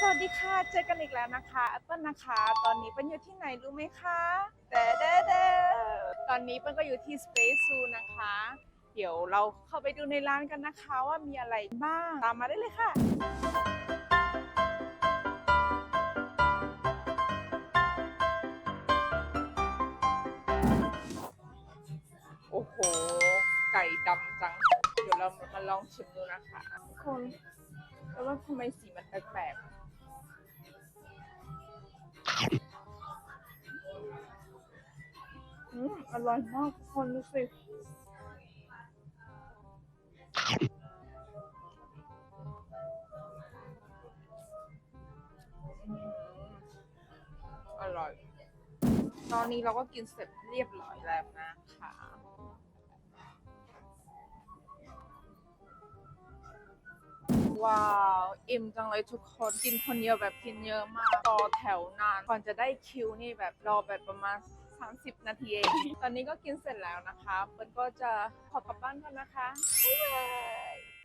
สวัสดีค่ะ เจอกันอีกแล้วนะคะแอปเปิลนะคะ ตอนนี้เปิ้ลอยู่ที่ไหนรู้ไหมคะแต่เด้เด้ตอนนี้เปิ้ลก็อยู่ที่ Space Zoo นะคะ เดี๋ยวเราเข้าไปดูในร้านกันนะคะ ว่ามีอะไรบ้าง ตามมาได้เลยค่ะโอ้โห ไก่ดำจัง เดี๋ยวเรามาลองชิมดูนะคะ ทุกคนแล้วว่าทำไมสีมันแปลกๆ อืมอร่อยมากคนดูสิอืมอร่อย ตอนนี้เราก็กินเสร็จเรียบร้อยแล้วนะคะว้าว อิ่มจังเลยทุกคนกินคนเดียวแบบกินเยอะมาก ต่อแถวนาน ก่อนจะได้คิวนี่แบบรอแบบประมาณ 30 นาทีเอง ตอนนี้ก็กินเสร็จแล้วนะคะเปิ้ลก็จะขอกลับบ้านก่อนนะคะบ๊ายบาย